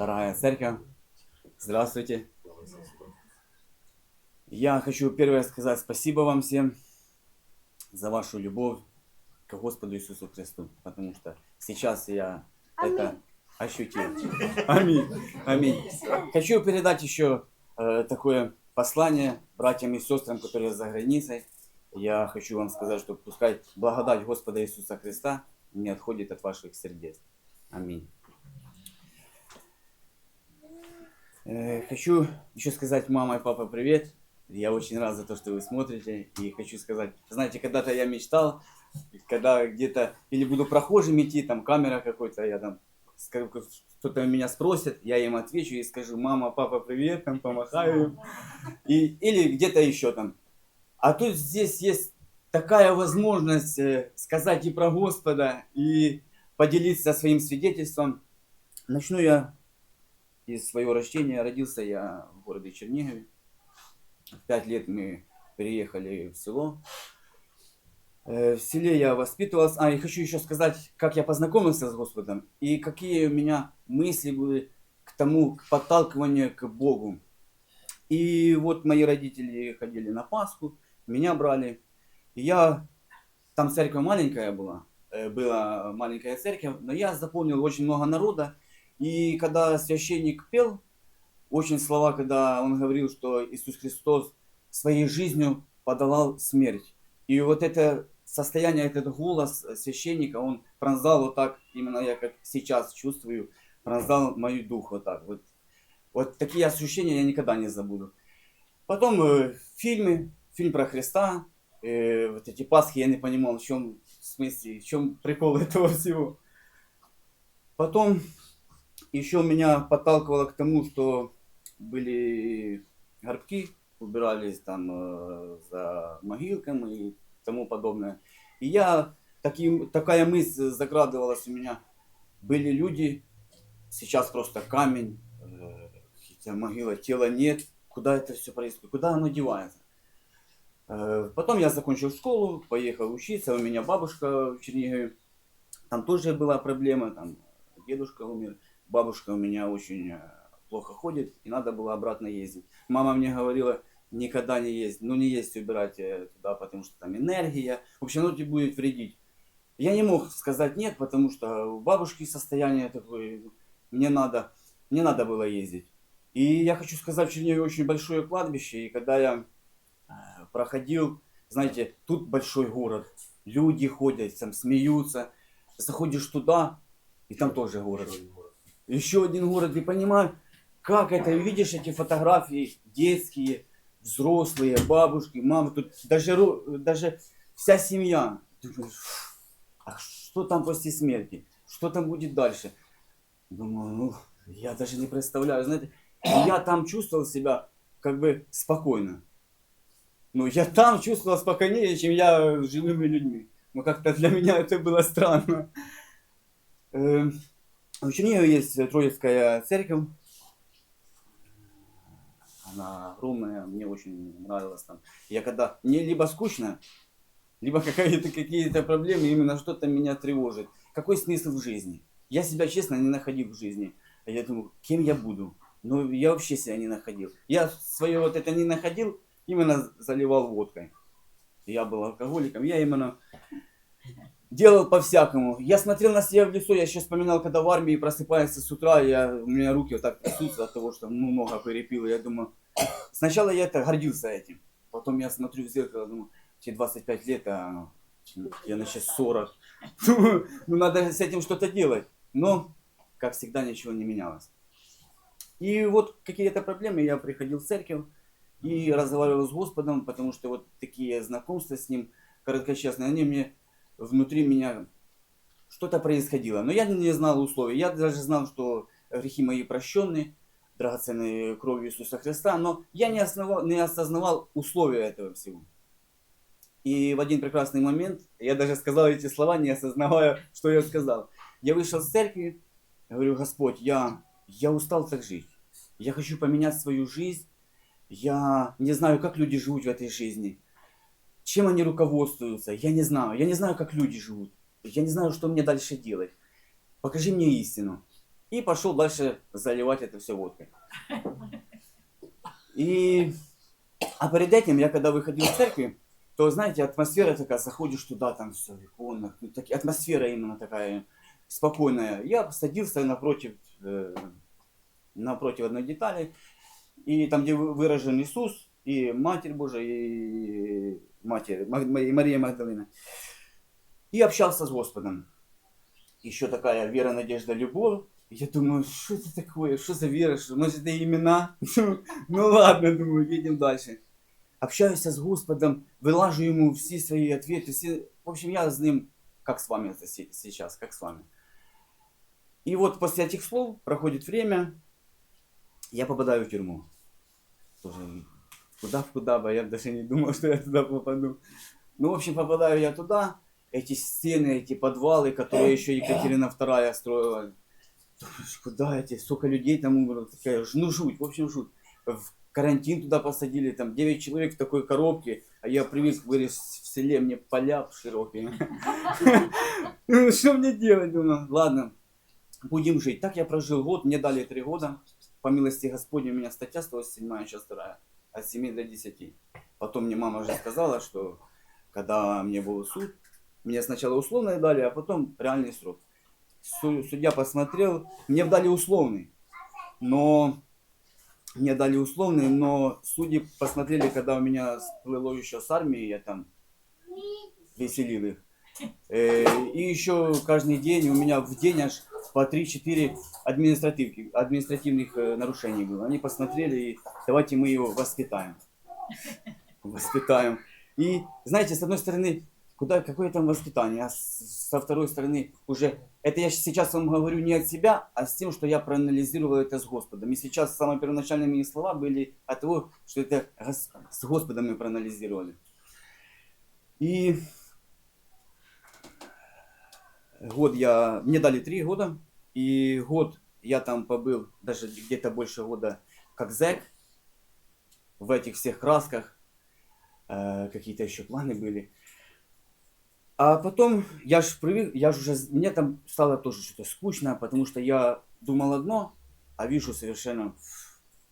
Дорогая церковь, здравствуйте. Я хочу первое сказать спасибо вам всем за вашу любовь к Господу Иисусу Христу, потому что сейчас я это ощутил. Аминь. Аминь. Хочу передать еще э, такое послание братьям и сестрам, которые за границей. Я хочу вам сказать, что пускай благодать Господа Иисуса Христа не отходит от ваших сердец. Аминь. Э, Хочу еще сказать мама и папа привет. Я очень рад за то, что вы смотрите. И хочу сказать, знаете, когда-то я мечтал, когда где-то или буду прохожим идти, там камера какой-то, я там кто-то меня спросит, я им отвечу и скажу, мама, папа, привет, там помахаю. И, или где-то еще там. А тут здесь есть такая возможность э, сказать и про Господа, и поделиться своим свидетельством. Начну я из своего рождения. Родился я в городе Чернигове. В пять лет мы переехали в село. Э, В селе я воспитывался. А, и хочу еще сказать, как я познакомился с Господом и какие у меня мысли были к тому, к подталкиванию к Богу. И вот мои родители ходили на Пасху, меня брали. Я, там церковь маленькая была, э, была маленькая церковь, но я запомнил очень много народа. И когда священник пел, очень слова, когда он говорил, что Иисус Христос своей жизнью подолал смерть. И вот это состояние, этот голос священника, он пронзал вот так, именно я как сейчас чувствую, пронзал мою дух вот так. Вот, вот такие ощущения я никогда не забуду. Потом э, фильмы, фильм про Христа, э, вот эти Пасхи, я не понимал, в чем в смысле, в чем прикол этого всего. Потом еще меня подталкивало к тому, что были горбки, убирались там э, за могилками и тому подобное. И я, таким, такая мысль закрадывалась у меня. Были люди, сейчас просто камень, э, какие-то могила, тела нет. Куда это все происходит? Куда оно девается? Э, Потом я закончил школу, поехал учиться. У меня бабушка в Чернигове. Там тоже была проблема, там дедушка умер. Бабушка у меня очень э, плохо ходит, и надо было обратно ездить. Мама мне говорила, никогда не ездить, ну не есть убирать э, туда, потому что там энергия, в общем, оно тебе будет вредить. Я не мог сказать нет, потому что у бабушки состояние такое, мне надо, мне надо было ездить. И я хочу сказать, в Чернигове очень большое кладбище, и когда я э, проходил, знаете, тут большой город, люди ходят, там смеются, заходишь туда, и там тоже город. Еще один город, и понимаю, как это, видишь эти фотографии детские, взрослые, бабушки, мамы, тут даже, даже вся семья. Думаешь, «Фу, а что там после смерти? Что там будет дальше? Думаю, ну, я даже не представляю, знаете, я там чувствовал себя как бы спокойно. Ну, я там чувствовал спокойнее, чем я с живыми людьми. Но как-то для меня это было странно. В Чернигове есть Троицкая церковь. Она огромная, мне очень нравилось там. Я когда, мне либо скучно, либо какие-то какие-то проблемы, именно что-то меня тревожит. Какой смысл в жизни? Я себя, честно, не находил в жизни. А Я думаю, кем я буду? Ну, я вообще себя не находил. Я свое вот это не находил, именно заливал водкой. Я был алкоголиком, я именно делал по-всякому. Я смотрел на себя в лицо, я сейчас вспоминал, когда в армии просыпается с утра, я, у меня руки вот так трясутся от того, что ну, много перепил. Я думаю, сначала я это гордился этим. Потом я смотрю в зеркало, думаю, тебе 25 лет, а я на сейчас 40. Думаю, ну надо с этим что-то делать. Но, как всегда, ничего не менялось. И вот какие-то проблемы, я приходил в церковь и разговаривал с Господом, потому что вот такие знакомства с Ним, короткочастные, они мне внутри меня что-то происходило. Но я не знал условий. Я даже знал, что грехи мои прощены, драгоценной кровью Иисуса Христа, но я не, основал, не осознавал условия этого всего. И в один прекрасный момент, я даже сказал эти слова, не осознавая, что я сказал. Я вышел с церкви, говорю, Господь, я, я устал так жить. Я хочу поменять свою жизнь. Я не знаю, как люди живут в этой жизни. Чем они руководствуются, я не знаю. Я не знаю, как люди живут. Я не знаю, что мне дальше делать. Покажи мне истину. И пошел дальше заливать это все водкой. И... А перед этим, я когда выходил из церкви, то, знаете, атмосфера такая, заходишь туда, там все, икона, ну, так, атмосфера именно такая спокойная. Я садился напротив, э, напротив одной детали, и там, где вы- выражен Иисус, и Матерь Божия, и Матерь, Ма- и Мария Магдалина. И общался с Господом. Еще такая вера, надежда, любовь. Я думаю, что это такое, что за вера, что, может это имена? Ну ладно, думаю, едем дальше. Общаюсь с Господом, вылажу ему все свои ответы. Все... В общем, я с ним, как с вами сейчас, как с вами. И вот после этих слов проходит время, я попадаю в тюрьму. Тоже куда в куда бы, я даже не думал, что я туда попаду. Ну, в общем, попадаю я туда, эти стены, эти подвалы, которые еще Екатерина II строила. Куда эти, сколько людей там умерло, такая, ну жуть, в общем жуть. В карантин туда посадили, там 9 человек в такой коробке, а я привык вырос в селе, мне поля широкие. Ну, Что мне делать, думаю, ладно, будем жить. Так я прожил год, мне дали 3 года. По милости Господней у меня статья 107, сейчас вторая, от 7 до 10. Потом мне мама уже сказала, что когда мне был суд, мне сначала условное дали, а потом реальный срок. Су- Судья посмотрел, мне дали условный, но мне дали условный, но судьи посмотрели, когда у меня всплыло еще с армии, я там веселил их. Э, И еще каждый день у меня в день аж по 3-4 административки, административных э, нарушений было. Они посмотрели и давайте мы его воспитаем. Воспитаем. И знаете, с одной стороны, куда, какое там воспитание, а со второй стороны уже, это я сейчас вам говорю не от себя, а с тем, что я проанализировал это с Господом. И сейчас самые первоначальные мои слова были от того, что это с Господом мы проанализировали. И год я, мне дали три года, и год я там побыл, даже где-то больше года, как зэк, в этих всех красках, Э, какие-то еще планы были. А потом я ж привык, я ж уже, мне там стало тоже что-то скучно, потому что я думал одно, а вижу совершенно,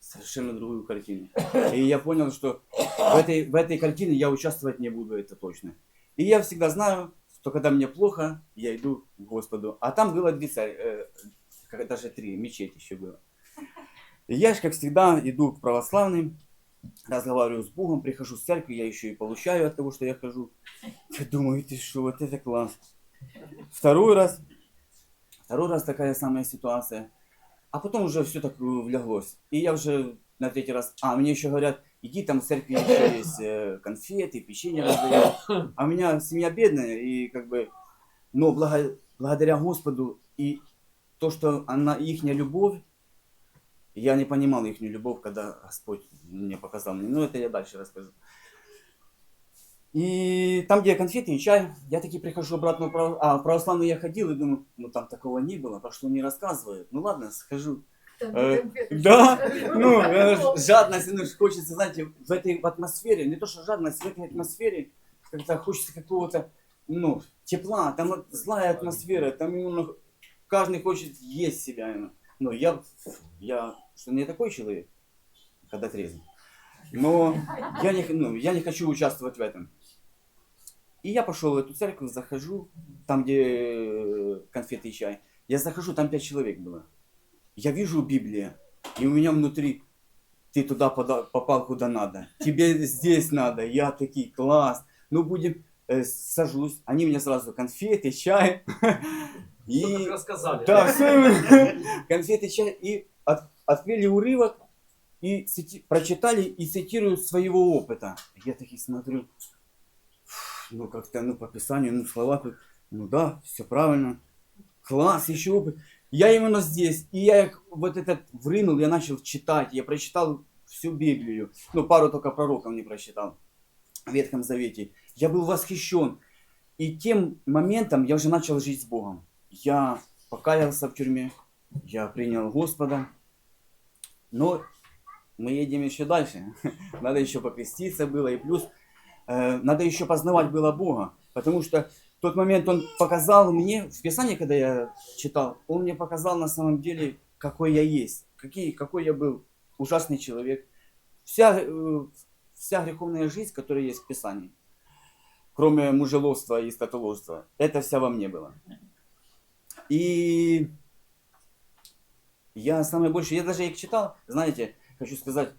совершенно другую картину. И я понял, что в этой, в этой картине я участвовать не буду, это точно. И я всегда знаю, что когда мне плохо, я иду к Господу. А там было две царь, э, даже три, мечеть еще было. И я же, как всегда, иду к православным, разговариваю с Богом, прихожу в церковь, я еще и получаю от того, что я хожу. Я думаю, ты что, вот это класс. Второй раз, второй раз такая самая ситуация. А потом уже все так э, вляглось. И я уже на третий раз, а, мне еще говорят, иди там в церкви еще есть э, конфеты, печенье раздают. А у меня семья бедная, и как бы, но благо- благодаря Господу и то, что она, ихняя любовь, я не понимал их любовь, когда Господь мне показал мне. Ну, это я дальше расскажу. И там, где конфеты и чай, я таки прихожу обратно в право... А, в православную я ходил и думаю, ну там такого не было, про что не рассказывают. Ну ладно, схожу. Э, да. Ну, э, жадность, ну, хочется, знаете, в этой атмосфере, не то что жадность, в этой атмосфере, когда хочется какого-то, ну, тепла, там вот злая атмосфера, там именно каждый хочет есть себя. именно. Ну, я, я, что не такой человек, когда трезвый. Но я не, ну, я не хочу участвовать в этом. И я пошел в эту церковь, захожу, там, где э, конфеты и чай. Я захожу, там пять человек было. Я вижу Библия, и у меня внутри, ты туда попал куда надо, тебе здесь надо, я такой, класс, ну будем, э, сажусь, они мне сразу конфеты, чай, и... Рассказали. Да, всё, конфеты, чай, и от- открыли урывок, и цити- прочитали и цитируют своего опыта. Я такие смотрю, ну как-то, ну по писанию, ну слова тут, ну да, все правильно, класс, еще опыт. Я именно здесь, и я их вот этот врынул, я начал читать, я прочитал всю Библию, ну пару только пророков не прочитал в Ветхом Завете. Я был восхищен, и тем моментом я уже начал жить с Богом. Я покаялся в тюрьме, я принял Господа, но мы едем еще дальше. Надо еще покреститься было, и плюс э, надо еще познавать было Бога, потому что в тот момент он показал мне, в Писании, когда я читал, он мне показал на самом деле, какой я есть, какие, какой я был ужасный человек. Вся, э, вся греховная жизнь, которая есть в Писании, кроме мужеловства и скотоложства, это вся во мне была. И я самое больше, я даже их читал, знаете, хочу сказать,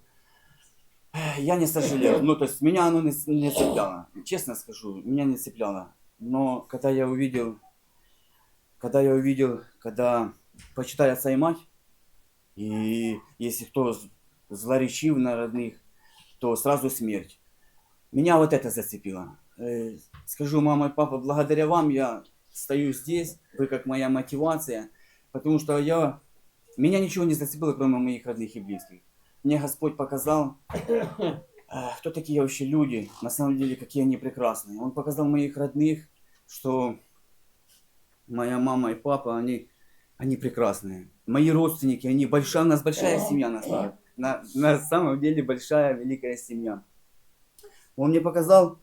я не сожалел. Ну, то есть меня оно не, не цепляло. Честно скажу, меня не цепляло. Но когда я увидел, когда я увидел, когда почитай отца и мать, и если кто злоречив на родных, то сразу смерть. Меня вот это зацепило. Э, скажу, мама и папа, благодаря вам я стою здесь, вы как моя мотивация, потому что я, меня ничего не зацепило, кроме моих родных и близких. Мне Господь показал, кто такие вообще люди, на самом деле, какие они прекрасные. Он показал моих родных, что моя мама и папа, они, они прекрасные. Мои родственники, они большая, у нас большая семья на, самом- на, на самом деле большая, великая семья. Он мне показал,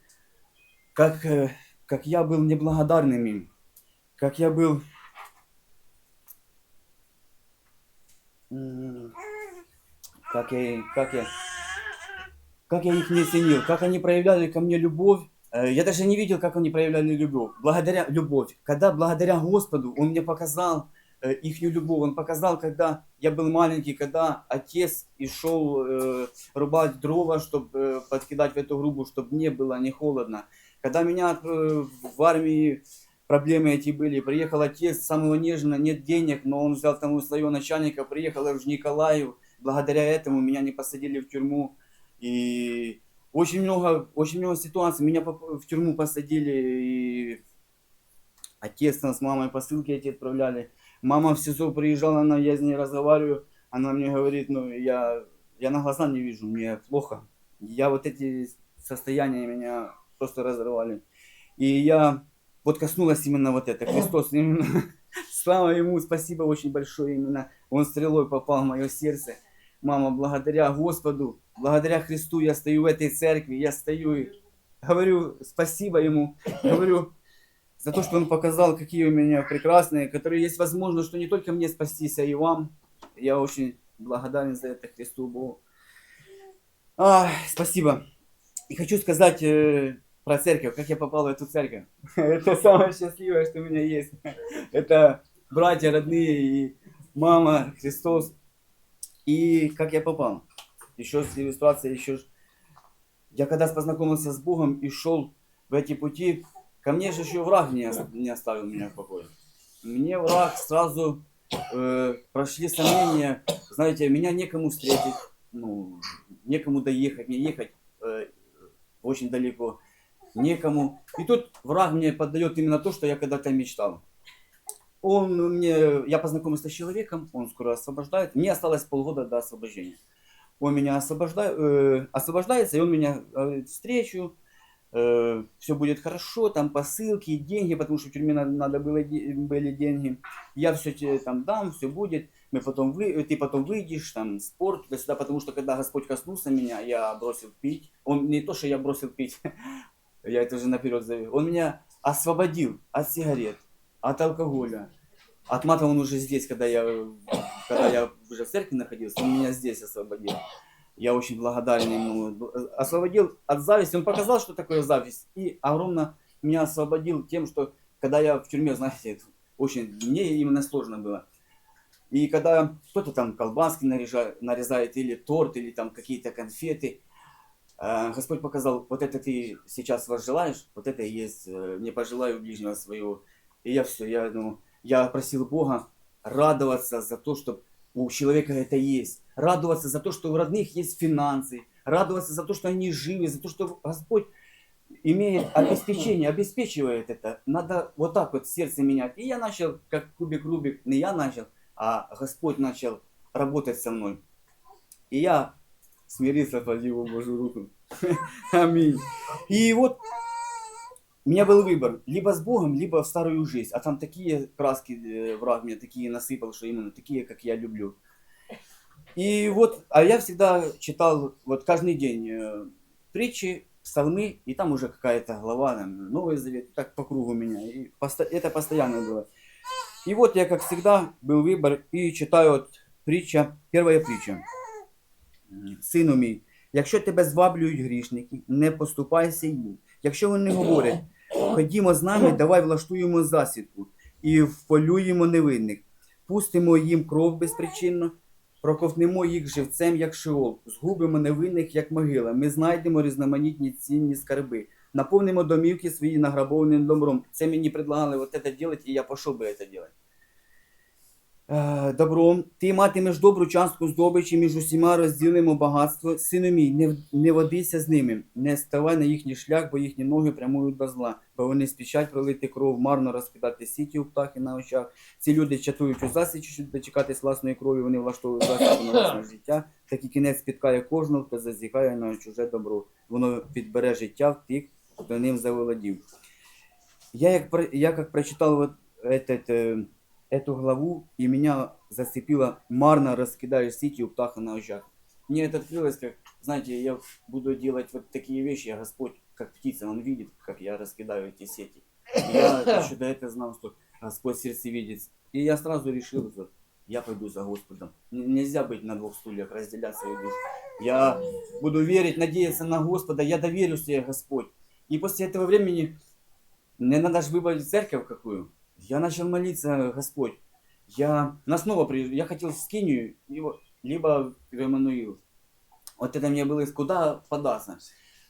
как, э, как я был неблагодарным им, как я был... Как я, как я, как я их не ценил, как они проявляли ко мне любовь. Э, Я даже не видел, как они проявляли любовь. Благодаря любовь. Когда благодаря Господу Он мне показал их любовь. Он показал, когда я был маленький, когда отец и шел э, рубать дрова, чтобы подкидать в эту грубу, чтобы не было не холодно. Когда меня э, в армии проблемы эти были, приехал отец самого нежного, нет денег, но он взял там у своего начальника, приехал в Николаев, благодаря этому меня не посадили в тюрьму. И очень много, очень много ситуаций. Меня в тюрьму посадили, и отец там с мамой посылки эти отправляли. Мама в СИЗО приезжала, она, я с ней разговариваю, она мне говорит, ну, я, я на глаза не вижу, мне плохо. Я вот эти состояния меня просто разорвали. И я вот коснулась именно вот это, Христос именно. Слава ему, спасибо очень большое именно. Он стрелой попал в мое сердце. Мама, благодаря Господу, благодаря Христу я стою в этой церкви, я стою и говорю спасибо ему, говорю за то, что он показал, какие у меня прекрасные, которые есть возможность, что не только мне спастись, а и вам. Я очень благодарен за это Христу Богу. А, спасибо. И хочу сказать э, про церковь, как я попал в эту церковь. Это самое счастливое, что у меня есть. Это братья родные и мама, Христос. И как я попал. Еще иллюстрация, еще... ж- Я когда познакомился с Богом и шел в эти пути, ко мне же еще враг не, не оставил меня в покое. Мне враг сразу э, прошли сомнения, знаете, меня некому встретить, ну, некому доехать, мне ехать э, очень далеко, некому. И тут враг мне поддает именно то, что я когда-то мечтал. Он мне, я познакомился с человеком, он скоро освобождает. Мне осталось полгода до освобождения. Он меня освобождает, э, освобождается, и он меня говорит, встречу, все будет хорошо, там посылки, деньги, потому что в тюрьме надо, надо было были деньги. Я все тебе там дам, все будет. Мы потом вы, ты потом выйдешь, там спорт, туда-сюда, потому что когда Господь коснулся меня, я бросил пить. Он не то, что я бросил пить, я это уже наперед завел. Он меня освободил от сигарет, от алкоголя. От мата он уже здесь, когда я, когда я уже в церкви находился, он меня здесь освободил. Я очень благодарен ему. Освободил от зависти. Он показал, что такое зависть. И огромно меня освободил тем, что когда я в тюрьме, знаете, очень мне именно сложно было. И когда кто-то там колбаски наряжа- нарезает, или торт, или там какие-то конфеты, э, Господь показал, вот это ты сейчас возжелаешь, вот это и есть, э, не пожелаю ближнего своего. И я все, я, ну, я просил Бога радоваться за то, что у человека это есть. Радоваться за то, что у родных есть финансы. Радоваться за то, что они живы, за то, что Господь имеет обеспечение, обеспечивает это. Надо вот так вот сердце менять. И я начал, как кубик Рубик, не я начал, а Господь начал работать со мной. И я смирился под его Божью руку. Аминь. И вот у меня был выбор, либо с Богом, либо в старую жизнь. А там такие краски э, враг мне такие насыпал, что именно такие, как я люблю. И вот, а я всегда читал вот каждый день э, притчи псалмы, и там уже какая-то глава, там, Новый Завет, так по кругу меня. И посто- это постоянно было. И вот я, как всегда, был выбор и читаю от притча, первая притча. М, Сину мій, якщо тебе зваблюють грішники, не поступайся їм. Якщо вони говорять, ходімо з нами, давай влаштуємо засідку і вполюємо невинних, пустимо їм кров безпричинно, проковтнемо їх живцем, як шиол, згубимо невинних, як могила. Ми знайдемо різноманітні цінні скарби, наповнимо домівки свої награбованим добром. Це мені предлагали вот это делать, і я пішов би це делать. Е, Добром, ти матимеш добру частку здобичі, між усіма розділимо багатство. Сину мій, не, не водися з ними, не ставай на їхній шлях, бо їхні ноги прямують до зла, бо вони спішать пролити кров, марно розкидати сіті у птахи на очах. Ці люди чатують у засічі, щоб дочекатись власної крові, вони влаштовують засідку на власне життя. Такий кінець спіткає кожного, хто зазіхає на чуже добро. Воно підбере життя в тих, хто ним заволодів. Я як, про- я как прочитал вот этот, э, эту главу, и меня зацепило «Марно раскидаешь сети у птаха на очах». Мне это открылось, как, знаете, я буду делать вот такие вещи, а Господь, как птица, Он видит, как я раскидаю эти сети. И я еще до этого знал, что Господь сердце видит. И я сразу решил, что я пойду за Господом. Нельзя быть на двух стульях, разделять свою душу. Я буду верить, надеяться на Господа, я доверюсь тебе, Господь. И после этого времени мне надо же выбрать церковь какую. Я начал молиться, Господь. Я на снова приезжаю. Я хотел в Скинию, либо, либо в Эммануил. Вот это мне было куда податься.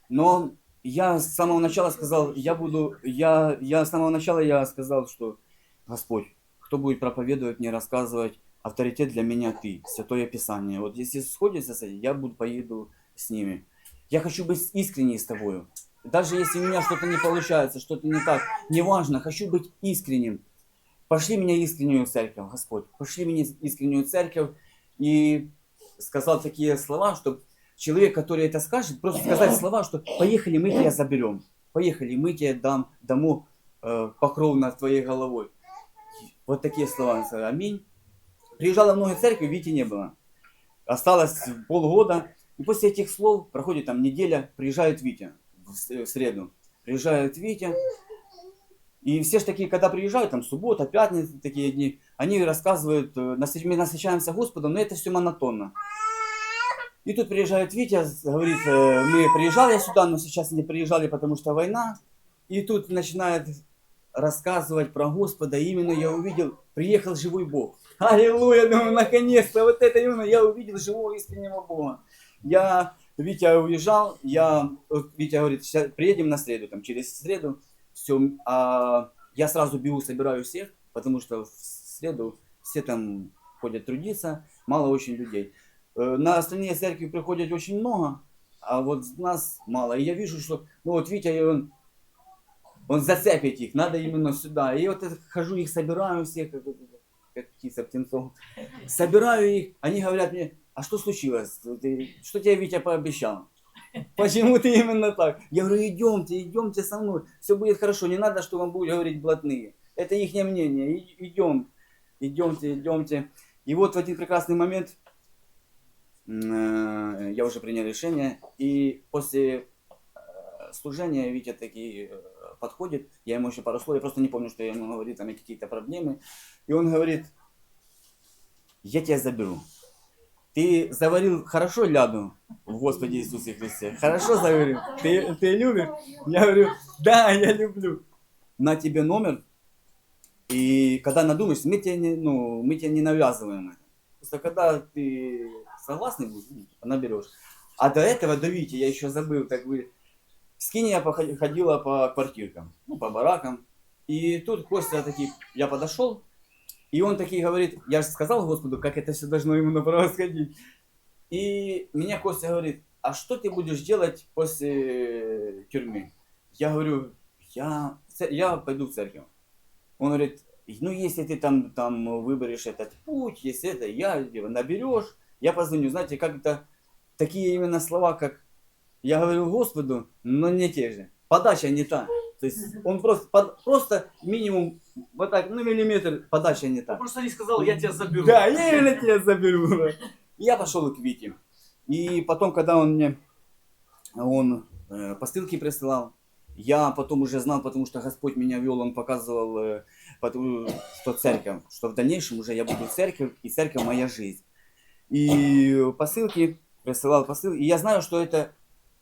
Но я с самого начала сказал, я буду, я, я с самого начала я сказал, что Господь, кто будет проповедовать мне, рассказывать, авторитет для меня ты, Святое Писание. Вот если сходится с этим, я буду поеду с ними. Я хочу быть искренней с тобою. Даже если у меня что-то не получается, что-то не так, неважно, хочу быть искренним. Пошли меня искреннюю церковь, Господь. Пошли меня искреннюю церковь. И сказал такие слова, что человек, который это скажет, просто сказать слова, что поехали, мы тебя заберем. Поехали, мы тебе дам дому э, покров над твоей головой. Вот такие слова. Аминь. Приезжало много церкви, Вити не было. Осталось полгода. И после этих слов проходит там неделя, приезжает Витя с- в среду. Приезжает Витя. И все же такие, когда приезжают, там суббота, пятница, такие дни, они рассказывают, э, мы насыщаемся Господом, но это все монотонно. И тут приезжает Витя, говорит, э, мы приезжали сюда, но сейчас не приезжали, потому что война. И тут начинает рассказывать про Господа. Именно я увидел, приехал живой Бог. Аллилуйя, думаю, наконец-то, вот это именно я увидел живого искреннего Бога. Я, Витя уезжал, я, вот Витя говорит, «Ща приедем на среду, там, через среду, все, а я сразу бегу, собираю всех, потому что в среду все там ходят трудиться, мало очень людей. Э, На остальные церкви приходят очень много, а вот нас мало. И я вижу, что, ну вот Витя, он, он зацепит их, надо именно сюда. И вот это хожу, их собираю всех, как, как птица птенцов. Собираю их, они говорят мне, а что случилось? Ты- что тебе Витя пообещал? Почему ты именно так? Я говорю, идемте, идемте со мной, все будет хорошо, не надо, что вам будут говорить блатные. Это их мнение, И- идем, идемте, идемте. И вот в один прекрасный момент э, я уже принял решение, и после э, служения Витя таки э, подходит, я ему еще пару слов, я просто не помню, что я ему говорю, там какие-то проблемы, и он говорит, я тебя заберу. Ты заварил хорошо ляду в Господе Иисусе Христе? Хорошо заварил? Ты, ты любишь? Я говорю, да, я люблю. На тебе номер, и когда надумаешь, мы тебе не, ну, мы тебе не навязываем это. Просто когда ты согласный будешь, ну, наберешь. А до этого, до Вити, я еще забыл, как бы, Кини я поход- ходила по квартиркам, ну, по баракам. И тут Костя такие, я подошел, и он такие говорит, я же сказал Господу, как это все должно именно происходить. И меня Костя говорит, а что ты будешь делать после тюрьмы? Я говорю, я, я пойду в церковь. Он говорит, ну если ты там, там выберешь этот путь, если это, я его наберешь, я позвоню. Знаете, как это, такие именно слова, как я говорю Господу, но не те же. Подача не та. То есть он просто, под- просто минимум вот так, ну миллиметр подача не та. Он просто не сказал, я тебя заберу. Да, я именно тебя заберу. Я пошел к Вите. И потом, когда он мне, он э, посылки присылал. Я потом уже знал, потому что Господь меня вел, Он показывал, э, потому что церковь, что в дальнейшем уже я буду церковь, и церковь моя жизнь. И посылки присылал посылки. И я знаю, что это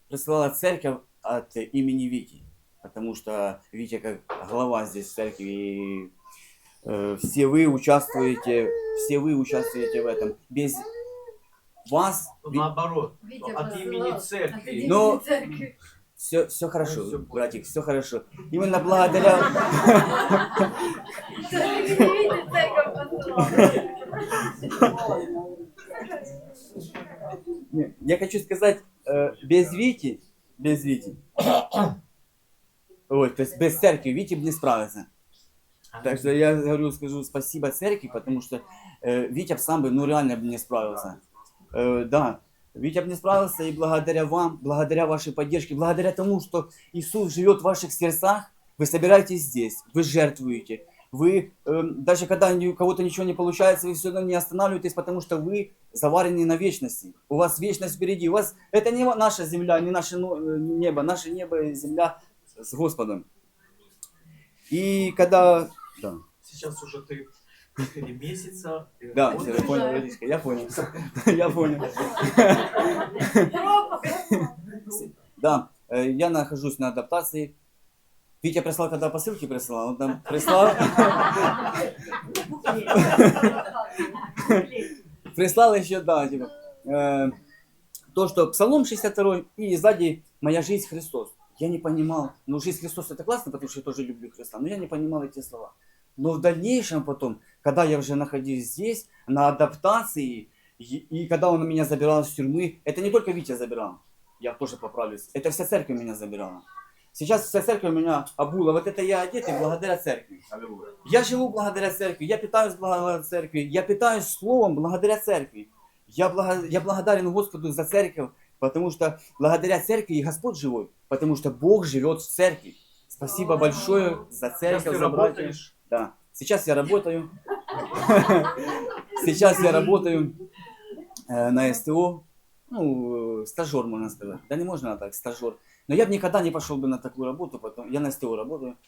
присылала церковь от имени Вити, потому что Витя как глава здесь церкви, и э, все вы участвуете, все вы участвуете в этом. Без вас Ви- Наоборот, Витя от имени церкви. Но- все, все хорошо, Ну, понял. братик, все хорошо. Именно благодаря... Я хочу сказать, э, без Вити, без Вити, вот, то есть без церкви Вити бы не справился. Так что я говорю, скажу спасибо церкви, потому что э, Витя б сам бы, ну реально бы не справился. Э, да, Витя бы не справился, и благодаря вам, благодаря вашей поддержке, благодаря тому, что Иисус живет в ваших сердцах, вы собираетесь здесь, вы жертвуете. Вы, э, даже когда у кого-то ничего не получается, вы все равно не останавливаетесь, потому что вы заварены на вечности. У вас вечность впереди. У вас это не наша земля, не наше но- э, небо. Наше небо и земля с Господом. И когда... Да. Сейчас уже ты 4 месяца. Да, я понял, Владичка, я понял. Я понял. Да, э, я нахожусь на адаптации. Витя прислал, когда посылки присылал, он там прислал, прислал еще, да, типа, э, то, что Псалом 62 и сзади «Моя жизнь Христос». Я не понимал, ну жизнь Христос это классно, потому что я тоже люблю Христа, но я не понимал эти слова. Но в дальнейшем потом, когда я уже находился здесь, на адаптации, и, и когда он меня забирал из тюрьмы, это не только Витя забирал, я тоже поправлюсь, это вся церковь меня забирала. Сейчас вся церковь меня обула, вот это я одетый благодаря церкви. Я живу благодаря церкви, я питаюсь благодаря церкви, я питаюсь словом благодаря церкви. Я, благо- я благодарен Господу за церковь, потому что благодаря церкви и Господь живой, потому что Бог живет в церкви. Спасибо большое за Сейчас церковь, ты за работаешь. Да. Сейчас я работаю. Сейчас я работаю э, на СТО. Ну, э, стажер, можно сказать. Да не можно так, стажер. Но я бы никогда не пошел бы на такую работу, потом я на СТО работаю.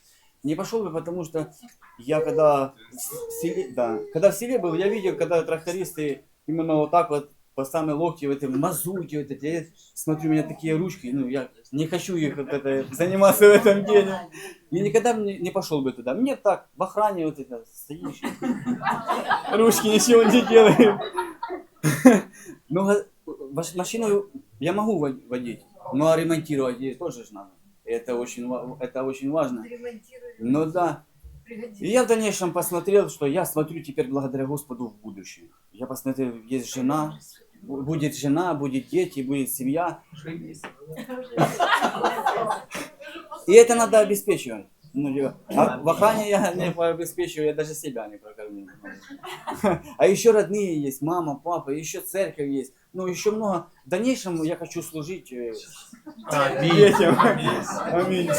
Не пошел бы, потому что я когда в селе, да, когда в селе был, я видел, когда трактористы именно вот так вот по самой локти в этом мазуте, вот эти, я смотрю, у меня такие ручки, ну, я не хочу их вот это, заниматься в этом деле. Я никогда не, пошел бы туда. Мне так, в охране вот это, стоишь, ручки ничего не делают. Ну, ваш- машину я могу во- водить, но ремонтировать ее тоже ж надо. Это очень, это очень важно. Ну да. И я в дальнейшем посмотрел, что я смотрю теперь благодаря Господу в будущее. Я посмотрел, есть жена, будет жена, будет дети, будет семья. И это надо обеспечивать. Ну, а в охране я не обеспечиваю, я даже себя не прокормлю. А еще родные есть, мама, папа, еще церковь есть. Ну, еще много. В дальнейшем я хочу служить э, детям. Аминь.